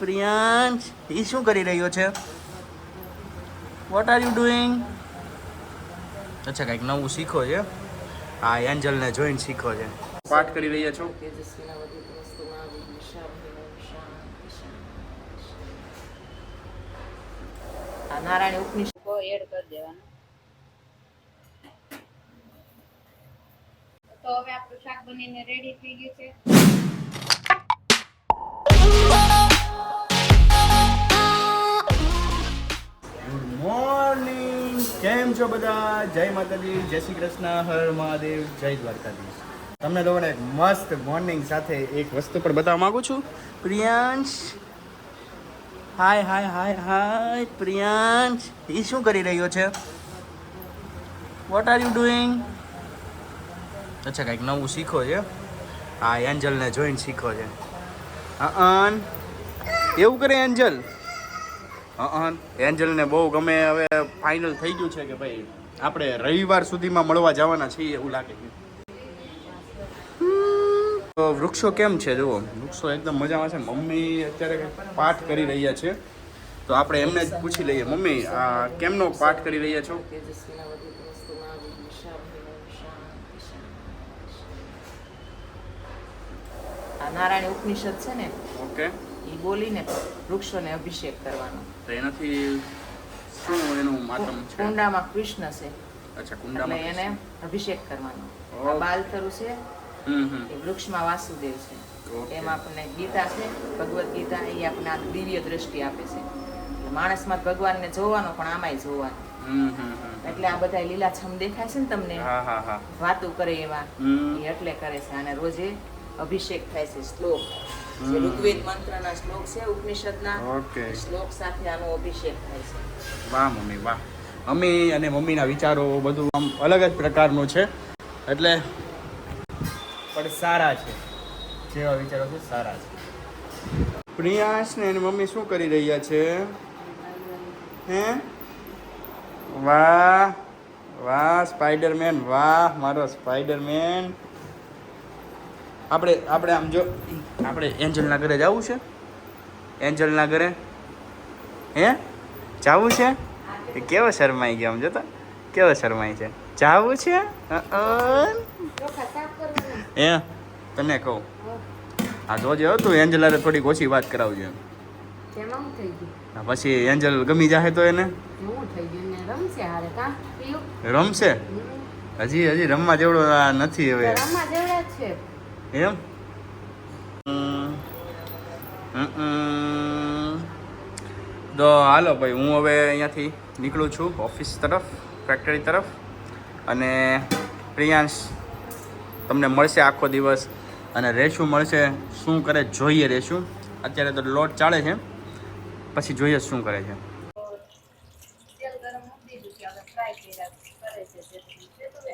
પ્રિયાંશ એ શું કરી રહ્યો છે? વોટ આર યુ ડુઈંગ અચ્છા કંઈક નવું શીખો છે. હા એન્જલને જોઈને શીખો છે. પાઠ કરી રહ્યા છો? નારાયણ ઉપનિષદ. એડ કરી દેવાનું. તો હવે આપણું શાક બનીને રેડી થઈ ગયું છે. કેમ છો બધા? જય માતાજી, જય શ્રી કૃષ્ણ, હર મહાદેવ, જય દ્વારકાધીશ. તમને લોકોને એક મસ્ત મોર્નિંગ સાથે એક વસ્તુ પણ બતાવવા માંગુ છું. પ્રિયાંશ. હાય હાય હાય હાય પ્રિયાંશ. એ શું કરી રહ્યો છે? વોટ આર યુ ડુઈંગ અચ્છા, કંઈક નવું શીખો છે. હા એન્જલને જોઈને શીખો છે. હા એવું કરે એન્જલ? એન્જલને બહુ ગમે હવે ફાઇનલ થઈ ગયું છે કે ભાઈ આપણે રવિવાર સુધીમાં મળવા જવાના છીએ એવું લાગે છે. તો વૃક્ષો કેમ છે? જુઓ વૃક્ષો એકદમ મજામાં છે. મમ્મી અત્યારે પાઠ કરી રહ્યા છે. તો આપણે એમને જ પૂછી લઈએ. મમ્મી આ કેમનો પાઠ કરી રહ્યા છો? નારાયણ ઉપનિષદ છે ને? ઓકે. એ બોલીને વૃક્ષોને અભિષેક કરવાનો. તો એનાથી શું એનું માતમ છે? કુંડામાં કૃષ્ણ છે. અચ્છા એટલે કુંડામાં એને અભિષેક કરવાનો. આ બાલતરુ છે એ વૃક્ષમાં વાસુદેવ છે. એમાં આપણને ગીતા છે ભગવદ્ ગીતા એ આપણને આ દિવ્ય દ્રષ્ટિ આપે છે. માણસમાં ભગવાનને જોવાનો પણ આમાંય જોવાનો. એટલે આ બધા લીલાછમ દેખાય છે ને તમને? વાતું કરે એવા. એટલે કરે છે. અને રોજે અભિષેક થાય છે શ્લોક. જે. ઋગ્વેદ મંત્રના શ્લોક છે ઉપનિષદના. શ્લોક સાથે આનો અભિષેક થાય છે. વાહ મમ્મી વાહ. મમ્મી અને મમ્મીના વિચારો બધું આમ અલગ જ પ્રકારનું છે. એટલે પણ સારા છે. જેવા વિચારો છે સારા છે. પ્રિયાંશ ને એની મમ્મી શું કરી રહ્યા છે? હે? વાહ વાહ સ્પાઈડરમેન. વાહ મારો સ્પાઈડરમેન. આપણે આપણે આમ જો આપણે એન્જલના ઘરે જવું છે? એન્જલના ઘરે? હે? જાવું છે? એ કેવો શરમાઈ ગયો આમ જોતા? કેવો શરમાઈ છે? જાવું છે? એ તને કહું. હા જોજે હતું એન્જલારે થોડીક ઓછી વાત કરાવજો હું હા, પછી એન્જલ ગમી જાય તો એને? હું રમશે હજી હજી રમવા જેવડો આ નથી હવે. રમવા જેવડા છે. એમ. તો હાલો ભાઈ, હું હવે અહીંયાથી નીકળું છું ઓફિસ તરફ ફેક્ટરી તરફ. અને પ્રિયાંશ તમને મળશે આખો દિવસ. અને રેશું મળશે, શું કરે જોઈએ રેશું. અત્યારે તો લોટ ચાલે છે. પછી જોઈએ શું કરે છે તેલ ગરમ મૂકી દીધું કે હવે ફ્રાય કર્યા કરે છે જેટલું છે તો બે.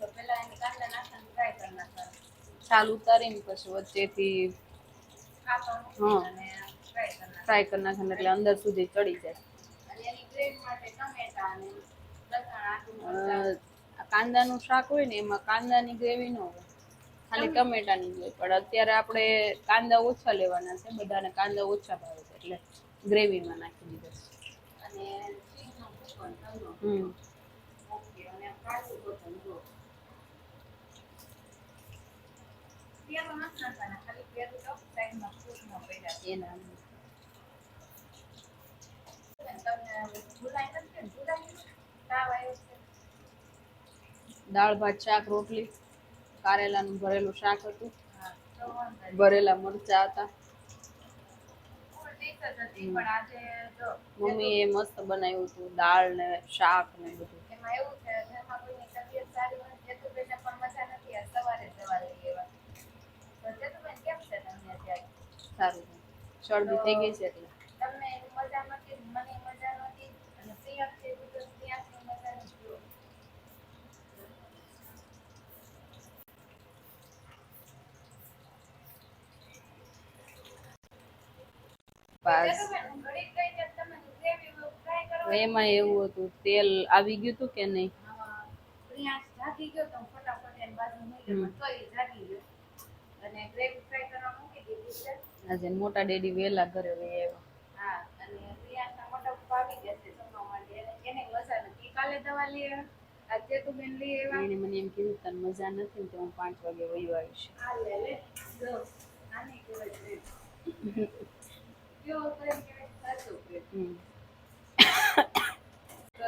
તો પેલા એને કાંદા નાખીને ફ્રાય કરી નાખવાના છાલ ઉતારીને પછી વચ્ચેથી હા. અને ફ્રાય કરી નાખે એટલે અંદર સુધી ચડી જાય. કાંદાનું શાક હોય ને એમાં કાંદાની ગ્રેવી ન હોય ખાલી ટમેટાની જ હોય. પણ અત્યારે આપણે કાંદા ઓછા લેવાના છે બધાને કાંદા ઓછા ભાવે છે એટલે ગ્રેવીમાં નાખી દીધા તલનો હમ ઓકે અને કાચું કોથમ જો પેલું નથી નાખવાના ખાલી પેલું તો સાઈડમાં ફૂટમાં પડ્યા છે એના તમને ભૂલાઈ નથી ને ભૂલાઈ તાવ આવ્યો છે દાળ ભાત શાક રોટલી કારેલાનું ભરેલું શાક હતું. ભરેલા મરચા હતા. મમ્મી મમ્મીએ મસ્ત બનાવ્યું હતું દાળ ને શાક ને બધું. એમાં એવું શરદી થઈ ગઈ છે એટલે. તમને મજા નથી મને મજા નથી અને પ્રિયંક છે તો પ્રિયંકની મજા નથી પાસ જેતુબેન ઘડીક કઈ દે તમે ગ્રેવી ફ્રાય કરો એમાં એવું હતું તેલ આવી ગયું હતું કે નહીં? જાગી ગયો તો ફટાફટ એની બાજુ મૂકી દઉં તો એ જાગી ગયો. અને ગ્રેવી ફ્રાય કરવા મૂકી દીધી છે. આજે મોટા ડેડી વહેલા ઘરે વહી આવ્યા. હા અને રિયાના મોટા પપ્પા આવી ગયા છે જમવા માટે. એને મજા નથી. કાલે દવા લઈ આજે તો બેન લઈ આવ્યા. એને મને એમ કીધું તને મજા નથી ને તો હું પાંચ વાગે વહી આવીશ. હા લે લે. જો આને કહેવાય છે. કેવો પ્રેમ કહેવાય સાચો પ્રેમ હમ. તો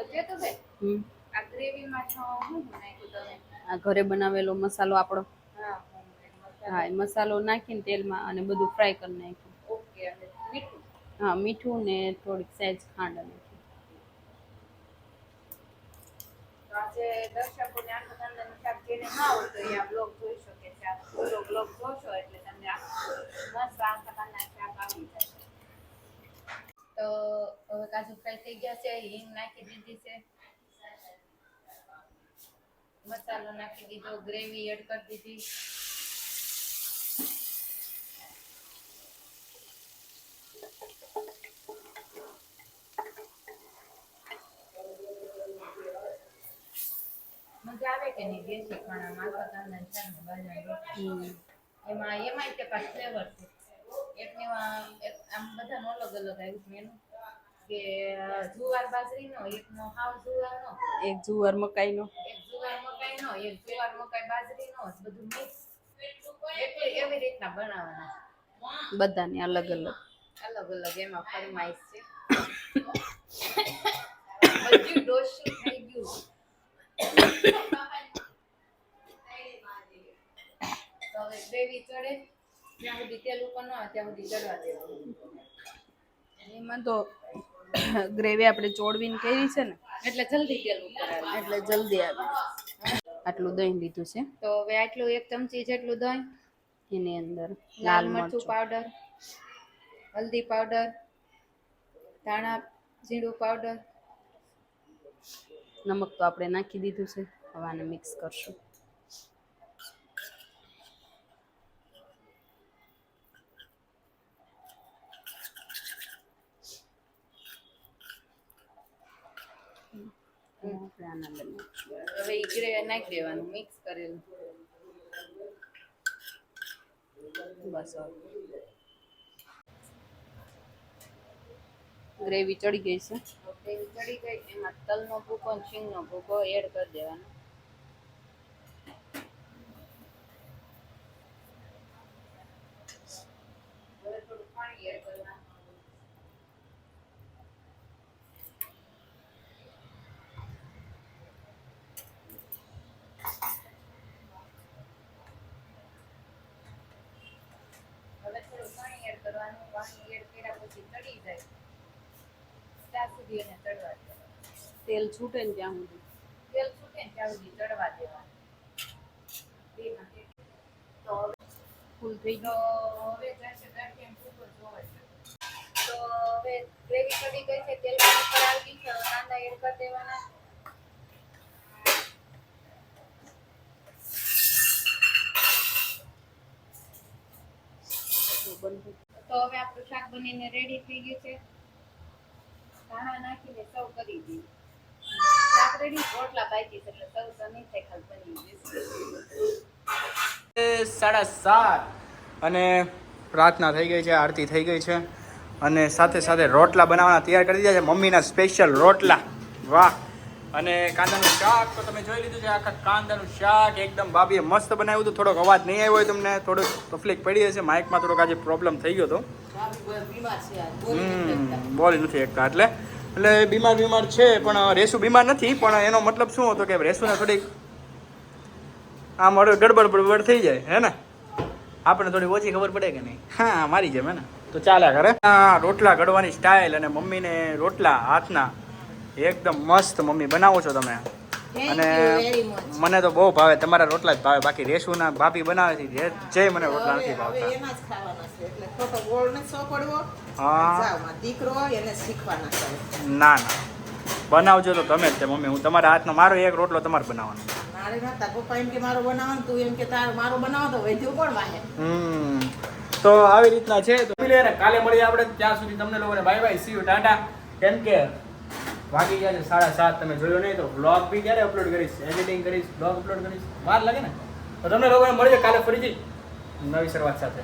હમ. આ ગ્રેવીમાં છો શું નાખ્યું તમે? આ ઘરે બનાવેલો મસાલો આપણો. હા મસાલો. એ મસાલો નાખીને તેલમાં અને બધું ફ્રાય કરી નાખ્યું. ઓકે અને મીઠું? હા મીઠું ને થોડીક સહેજ ખાંડ નાખી તો આજે દર્શકોને આખો કાંદાનું શાક જેને ના હોય એ આ બ્લોગ જોઈ શકે છે. આ પૂરો બ્લોગ જોશો એટલે તમને મસ્ત આખા શાક આવી જશે. તો હવે કાજુ ફ્રાય થઈ ગયા છે હિંગ નાખી દીધી છે. મસાલો નાખી દીધો ગ્રેવી એડ કરી દીધી. મજા આવે કે નહીં દેશી ખાણામાં આખા કાંદાનું શાક ને બાજરાની રોટલી હમ એમાં એમાંય તે પાછું ફ્લેવર છે. એકનેમાં એક આમ બધાનો અલગ અલગ આવ્યું છે કે જુવાર બાજરીનો એકનો હાવ જુવારનો. એક જુવાર મકાઈનો. એક જુવાર મકાઈનો એક જુવાર મકાઈ બાજરીનો બધું મિક્સ એટલે એવી રીતના બનાવવાના. બધાને અલગ અલગ. અલગ અલગ એમાં ફરમાઈશ છે. બધું ડોસું થઈ ગયું હવે ગ્રેવી ચડે જ્યાં સુધી તેલ ઉપર ન ત્યાં સુધી ચડવા દેવાનું એમાં તો ગ્રેવી આપણે ચોળવીને કરી છે ને એટલે જલ્દી તેલ ઉપર આવે. એટલે જલ્દી આવે. આટલું દહીં લીધું છે. તો હવે આટલું એક ચમચી જેટલું દહીં એની અંદર લાલ મરચું પાવડર હલ્દી પાવડર ધાણા જીરું પાવડર. નમક તો આપણે નાખી દીધું છે. હવે આને મિક્સ કરશું. હવે આપણે આના હવે ઈ ગ્રેવી નાખી દેવાનું મિક્સ કરેલું. બસ હવે ગ્રેવી ચડી ગઈ છે. ગ્રેવી ચડી ગઈ, એમાં તલનો ભૂકો અને શીંગનો ભૂકો એડ કરી દેવાનો. પાણી એડ કરવાનું, પાણી એડ કર્યા પછી ચડી જાય. ચડવા દેવાનું. તેલ છૂટે ને ત્યાં સુધી. તેલ છૂટે ને ત્યાં સુધી ચડવા દેવાનું. તો ફૂલ થઈ ગયો. હવે જશે ગાંઠિયા ફૂલ જોવે છે. તો હવે ગ્રેવી ચડી ગઈ છે તેલ ઉપર આવી ગયું છે કાંદા એડ કરી દેવાના. તો હવે આપણું શાક બનીને રેડી થઈ ગયું છે. ધાણા નાખીને સર્વ કરી દઈએ સાડા સાત. અને પ્રાર્થના થઈ ગઈ છે, આરતી થઈ ગઈ છે. અને સાથે સાથે રોટલા બનાવવાના તૈયાર કરી દીધા છે. મમ્મીના સ્પેશિયલ રોટલા. વાહ. અને કાંદાનું શાક તો તમે જોઈ લીધું છે આખા કાંદાનું શાક એકદમ ભાભીએ મસ્ત બનાવ્યું હતું. થોડોક અવાજ નહીં આવ્યો હોય તમને થોડુંક તકલીફ પડી હશે. માઇકમાં થોડોક આજે પ્રોબ્લેમ થઈ ગયો હતો. બોલી નથી એકતા એટલે એટલે બીમાર બીમાર છે પણ રેસુ બીમાર નથી પણ એનો મતલબ શું હતો કે રેસુને થોડીક આમ ગડબડ બડબડ થઈ જાય હે ને? આપણે થોડી ઓછી ખબર પડે કે નહીં? હા મારી જેમ હે ને? તો ચાલ્યા કરે. રોટલા ઘડવાની સ્ટાઇલ અને મમ્મીને રોટલા હાથના એકદમ મસ્ત મમ્મી બનાવો છો તમે. અને મને તો બહુ ભાવે. તમારા રોટલા જ ભાવે. બાકી રેસુના ભાભી બનાવે છે જે મને રોટલા નથી ભાવતા. એમાં જ ખાવાના છે. એટલે ખોટો ગોળ નથી સોપડવો. હા. દીકરો એને શીખવાના છે. ના ના. બનાવજો તો તમે જ તે મમ્મી. હું તમારા હાથનો મારો એક રોટલો તમારે બનાવવાનો. મારે નતા પપ્પા એમ કે મારો બનાવવાનું તું એમ કે તાર મારો બનાવો તો વધ્યું કોણ વાહે? હમ. તો આવી રીતના છે. કાલે મળીએ આપણે. ત્યાં સુધી તમને લોકોને bye bye see you tata. કેમ કે વાગી ગયા છે સાડા સાત, તમે જોયો નહીં તો બ્લોગ બી ક્યારે અપલોડ કરીશ એડિટિંગ કરીશ બ્લોગ અપલોડ કરીશ. વાર લાગે ને? તો તમને લોકોને મળીએ કાલે ફરીથી નવી શરૂઆત સાથે.